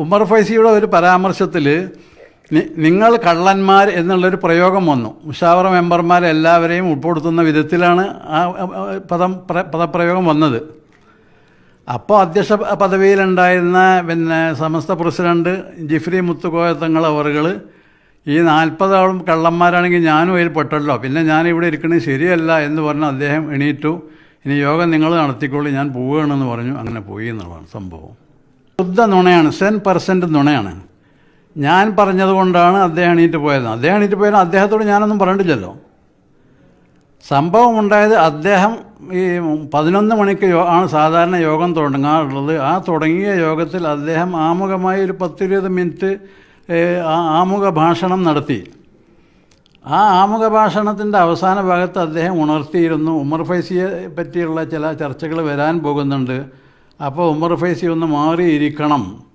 ഉമർ ഫൈസിയുടെ ഒരു പരാമർശത്തിൽ നിങ്ങൾ കള്ളന്മാർ എന്നുള്ളൊരു പ്രയോഗം വന്നു. മുഷാവറ മെമ്പർമാരെ എല്ലാവരെയും ഉൾപ്പെടുത്തുന്ന വിധത്തിലാണ് ആ പദം പദപ്രയോഗം വന്നത്. അപ്പോൾ അധ്യക്ഷ പദവിയിലുണ്ടായിരുന്ന പിന്നെ സമസ്ത പ്രസിഡന്റ് ജിഫ്രി മുത്തുകോയത്തങ്ങൾ അവറുകൾ ഈ നാൽപ്പതോളം കള്ളന്മാരാണെങ്കിൽ ഞാനും അതിൽ പെട്ടല്ലോ. പിന്നെ ഞാൻ ഇവിടെ ഇരിക്കുന്നത് ശരിയല്ല എന്ന് പറഞ്ഞ് അദ്ദേഹം എണീറ്റു. ഇനി യോഗം നിങ്ങൾ നടത്തിക്കൊള്ളി ഞാൻ പോവുകയാണെന്ന് പറഞ്ഞു. അങ്ങനെ പോയി എന്നുള്ളതാണ് സംഭവം. ശുദ്ധ നുണയാണ് സെൻ പെർസെന്റ് നുണയാണ്. ഞാൻ പറഞ്ഞതുകൊണ്ടാണ് അദ്ദേഹം എണീറ്റ് പോയത്. അദ്ദേഹം എണീറ്റ് പോയാൽ അദ്ദേഹത്തോട് ഞാനൊന്നും പറഞ്ഞിട്ടില്ലല്ലോ സംഭവം ഉണ്ടായത് അദ്ദേഹം ഈ പതിനൊന്ന് മണിക്ക് ആണ് സാധാരണ യോഗം തുടങ്ങാറുള്ളത്. ആ തുടങ്ങിയ യോഗത്തിൽ അദ്ദേഹം ആമുഖമായി ഒരു പത്തിരുപത് മിനിറ്റ് ആമുഖ ഭാഷണം നടത്തി. ആ ആമുഖ ഭാഷണത്തിന്റെ അവസാന ഭാഗത്ത് അദ്ദേഹം ഉണർത്തിയിരുന്നു. ഉമർ ഫൈസിയെ പറ്റിയുള്ള ചില ചർച്ചകൾ വരാൻ പോകുന്നുണ്ട്. അപ്പോൾ ഉമർ ഫൈസി ഒന്ന് മാറിയിരിക്കണം.